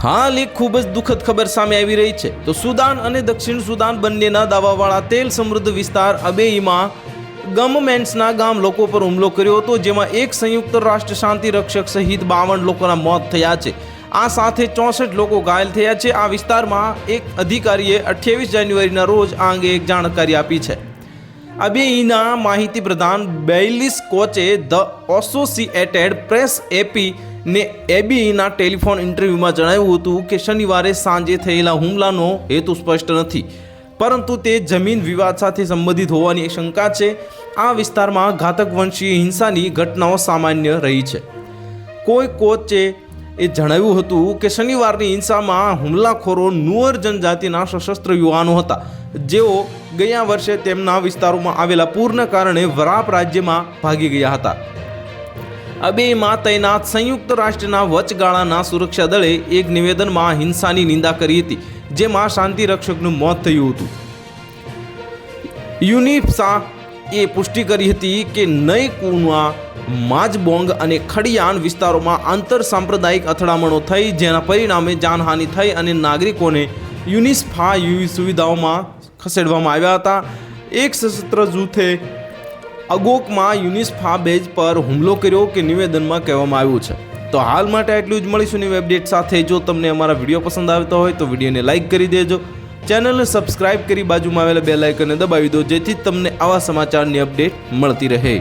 હાલ એક ખૂબ જ દુઃખદ ખબર સામે આવી રહી છે. તો સુદાન અને દક્ષિણ સુદાન બંનેના દાવાવાળા તેલ સમૃદ્ધ વિસ્તાર અબેઈમાં ગવર્મેન્ટ્સના ગામ લોકો પર હુમલો કર્યો હતો, જેમાં એક સંયુક્ત રાષ્ટ્ર શાંતિ રક્ષક સહિત બાવન લોકોના મોત થયા છે. આ સાથે ચોસઠ લોકો ઘાયલ થયા છે. આ વિસ્તારમાં એક અધિકારીએ અઠ્યાવીસ જાન્યુઆરીના રોજ આ અંગે એક જાણકારી આપી છે. અબેઈના માહિતી પ્રધાન બેઇલિસ કોચે ધ એસોસિએટેડ પ્રેસ એપી ને એબીના ટેલિફોન ઇન્ટરવ્યૂમાં જણાવ્યું હતું કે શનિવારે સાંજે થયેલા હુમલાનો હેતુ સ્પષ્ટ નથી, પરંતુ તે જમીન વિવાદ સાથે સંબંધિત હોવાની શંકા છે. આ વિસ્તારમાં ઘાતક વંશીય હિંસાની ઘટનાઓ સામાન્ય રહી છે. કોઈ કોચે એ જણાવ્યું હતું કે શનિવારની હિંસામાં હુમલાખોરો નુઅર જનજાતિના સશસ્ત્ર યુવાનો હતા. જેઓ ગયા વર્ષે તેમના વિસ્તારોમાં આવેલા પૂરના કારણે વરાપ રાજ્યમાં ભાગી ગયા હતા. અબેમાં તૈનાત સંયુક્ત રાષ્ટ્રના વચગાળાના સુરક્ષા દળે એક નિવેદનમાં હિંસાની નિંદા કરી હતી, જેમાં શાંતિ રક્ષકનું મોત થયું હતું. યુનિફસા એ પુષ્ટિ કરી હતી કે નય કુના માજબોંગ અને ખડિયાન વિસ્તારોમાં આંતર સાંપ્રદાયિક અથડામણો થઈ, જેના પરિણામે જાનહાનિ થઈ અને નાગરિકોને યુનિસ્ફા યુવી સુવિધાઓમાં ખસેડવામાં આવ્યા હતા. એક સશસ્ત્ર જૂથે અગોકમાં યુનિસ્ફા બેઝ પર હુમલો કર્યો કે નિવેદનમાં કહેવામાં આવ્યું છે. તો હાલ માટે આટલું જ. મળીશું નવી અપડેટ સાથે. જો તમને અમારા વીડિયો પસંદ આવતા હોય તો વિડીયોને લાઇક કરી દેજો. ચેનલને સબસ્ક્રાઇબ કરી બાજુમાં આવેલા બે લાઇકને દબાવી દો જેથી તમને આવા સમાચારની અપડેટ મળતી રહે.